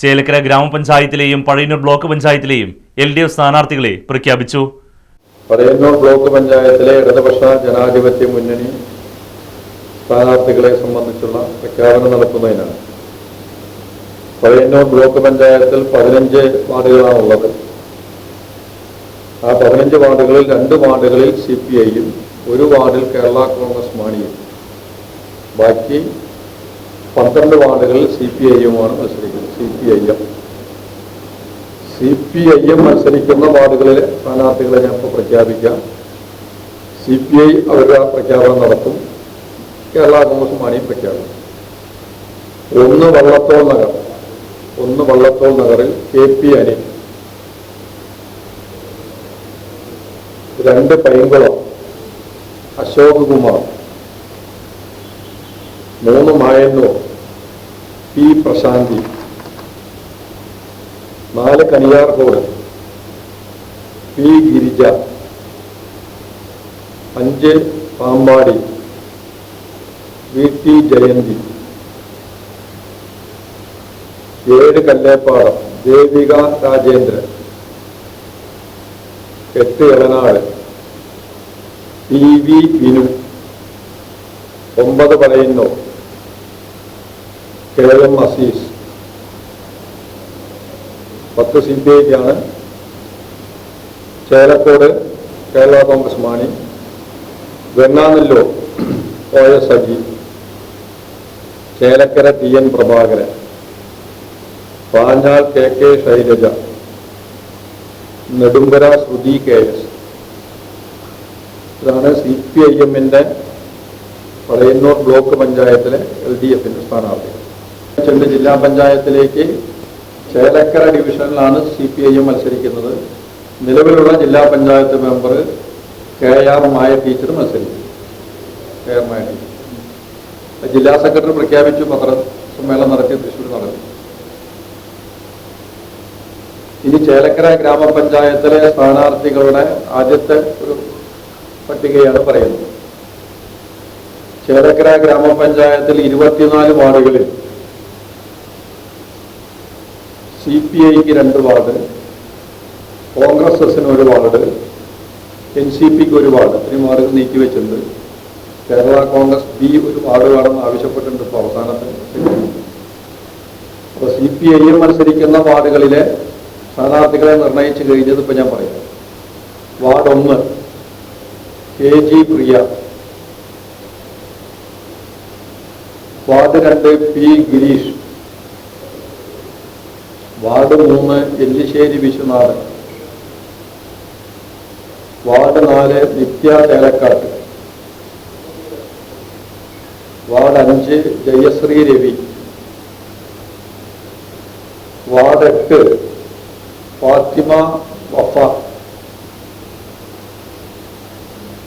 ചേലക്കര ഗ്രാമപഞ്ചായത്തിലെയും പഴയന്നൂർ ബ്ലോക്ക് പഞ്ചായത്തിലെയും L D F സ്ഥാനാർത്ഥികളെ പ്രഖ്യാപിച്ചു. പഴയന്നൂർ ബ്ലോക്ക് പഞ്ചായത്തിലെ ഇടതുപക്ഷ ജനാധിപത്യ മുന്നണി സ്ഥാനാർത്ഥികളെ സംബന്ധിച്ചുള്ള പ്രഖ്യാപനം നടത്തുന്നതിനാണ്. പഴയന്നൂർ ബ്ലോക്ക് പഞ്ചായത്തിൽ പതിനഞ്ച് വാർഡുകളാണുള്ളത്. ആ പതിനഞ്ച് വാർഡുകളിൽ രണ്ട് വാർഡുകളിൽ സി പി ഐയും ഒരു വാർഡിൽ കേരള കോൺഗ്രസ് മാണിയും. ബാക്കി പന്ത്രണ്ട് വാർഡുകളിൽ സി പി ഐയുമാണ് മത്സരിക്കുന്നത്. C I M C P I M മത്സരിക്കുന്ന വാർഡുകളിലെ സ്ഥാനാർത്ഥികളെ ഞാൻ ഇപ്പോൾ പ്രഖ്യാപിക്കാം. സി പി ഐ അവരുടെ പ്രഖ്യാപനം നടത്തും. കേരള കോൺഗ്രസ് മാണിയും പ്രഖ്യാപിക്കും ഒന്ന് വള്ളത്തോൾ നഗർ. ഒന്ന് വള്ളത്തോൾ നഗറിൽ കെ പി അനിൽ രണ്ട് പൈങ്കുളം. അശോക് കുമാർ. മൂന്ന് മായന്നൂർ. പി പ്രശാന്തി. നാല് കനിയാർകോട് പി ഗിരിജ അഞ്ച് പാമ്പാടി വി ടി ജയന്തി ഏഴ് കല്ലേപ്പാടം ദേവിക രാജേന്ദ്രൻ എട്ട് ഇളനാട് ടി വി വിനു ഒമ്പത് പറയുന്നു കെ എം അസീസ്. പത്ത് C P ഐക്കാണ് Chelakode Kerala Congress Mani Vennanellur O S Aji Chelakkara T N Prabhakaran Panjal K K Shailaja Nedumbara Sruthi K S. ഇതാണ് സി പി ഐ എമ്മിന്റെ പറയുന്നൂർ block പഞ്ചായത്തിലെ L D എഫിന്റെ സ്ഥാനാർത്ഥികൾ ചെണ്ട് ജില്ലാ പഞ്ചായത്തിലേക്ക് ചേലക്കര ഡിവിഷനിലാണ് സി പി ഐ എം മത്സരിക്കുന്നത്. നിലവിലുള്ള ജില്ലാ panchayat member K R Maya teacher മത്സരിക്കും. K R Maya teacher. ജില്ലാ സെക്രട്ടറി പ്രഖ്യാപിച്ചു പത്രസമ്മേളനം നടത്തി തൃശ്ശൂർ നടത്തി. ഇനി ചേലക്കര ഗ്രാമപഞ്ചായത്തിലെ സ്ഥാനാർത്ഥികളുടെ ആദ്യത്തെ ഒരു പട്ടികയാണ് പറയുന്നത്. ചേലക്കര ഗ്രാമപഞ്ചായത്തിൽ ഇരുപത്തിനാല് വാർഡുകളിൽ സി പി ഐക്ക് രണ്ട് വാർഡ് കോൺഗ്രസ് എസിന് ഒരു വാർഡ് എൻ സി പിക്ക് ഒരു വാർഡ് ഇത്രയും വാർഡുകൾ നീക്കിവെച്ചിട്ടുണ്ട് കേരള കോൺഗ്രസ് ബി ഒരു വാർഡ് വേണമെന്ന് ആവശ്യപ്പെട്ടിട്ടുണ്ട് ഇപ്പോൾ അവസാനത്തിൽ അപ്പോൾ സി പി ഐ മത്സരിക്കുന്ന വാർഡുകളിലെ സ്ഥാനാർത്ഥികളെ നിർണയിച്ചു കഴിഞ്ഞത് ഇപ്പം ഞാൻ പറയാം. വാർഡ് ഒന്ന് കെ ജി പ്രിയ. വാർഡ് രണ്ട് പി ഗിരീഷ്. വാർഡ് മൂന്ന് എല്ലിശ്ശേരി വിശ്വനാഥൻ. വാർഡ് നാല് നിത്യ തേലക്കാട്ട്. വാർഡ് അഞ്ച് ജയശ്രീ രവി. വാർഡ് എട്ട് ഫാത്തിമ വഫ.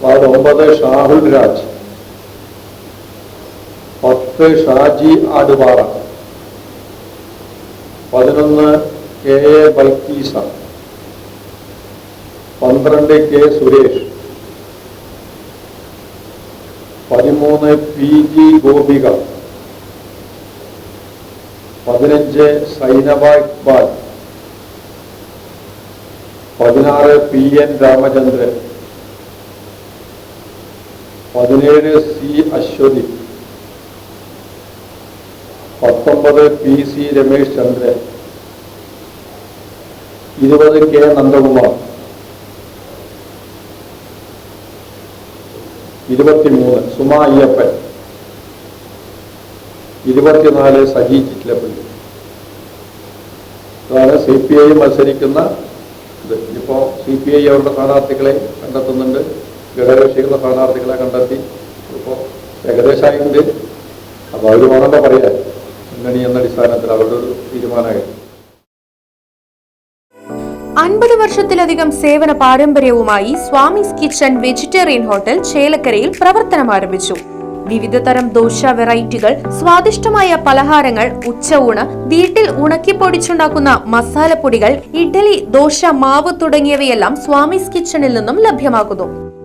വാർഡ് ഒമ്പത് ഷാഹുൽ രാജ്. പത്ത് ഷാജി ആടുപാറ. പതിനൊന്ന് കെ എ ബൽക്കീസ പന്ത്രണ്ട് കെ സുരേഷ് പതിമൂന്ന് പി ജി ഗോപിക പതിനഞ്ച് സൈനബ ഇക്ബാൽ പതിനാറ് പി എൻ രാമചന്ദ്രൻ പതിനേഴ് സി അശ്വതി. പത്തൊമ്പത് പി സി രമേശ് ചന്ദ്രൻ ഇരുപത് കെ നന്ദകുമാർ ഇരുപത്തിമൂന്ന് സുമ അയ്യപ്പൻ ഇരുപത്തിനാല് സജി ചിറ്റിലപ്പള്ളി. അതാണ് സി പി ഐ മത്സരിക്കുന്ന ഇത്. ഇപ്പോൾ സി പി ഐ അവരുടെ സ്ഥാനാർത്ഥികളെ കണ്ടെത്തുന്നുണ്ട്. ഘടകകക്ഷികളുടെ സ്ഥാനാർത്ഥികളെ കണ്ടെത്തി. ഇപ്പോൾ ഏകദേശമായിട്ടുണ്ട് അപ്പോൾ അവർ വേണമെന്ന് പറയാൻ മുന്നണി എന്ന അടിസ്ഥാനത്തിൽ അവരുടെ ഒരു തീരുമാനമായി അൻപത് വർഷത്തിലധികം സേവന പാരമ്പര്യവുമായി സ്വാമിസ് കിച്ചൺ വെജിറ്റേറിയൻ ഹോട്ടൽ ചേലക്കരയിൽ പ്രവർത്തനം ആരംഭിച്ചു. വിവിധ തരം ദോശ വെറൈറ്റികൾ സ്വാദിഷ്ടമായ പലഹാരങ്ങൾ ഉച്ചയൂണ് വീട്ടിൽ ഉണക്കിപ്പൊടിച്ചുണ്ടാക്കുന്ന മസാലപ്പൊടികൾ ഇഡ്ഡലി ദോശ മാവ് തുടങ്ങിയവയെല്ലാം സ്വാമിസ് കിച്ചണിൽ നിന്നും ലഭ്യമാക്കുന്നു.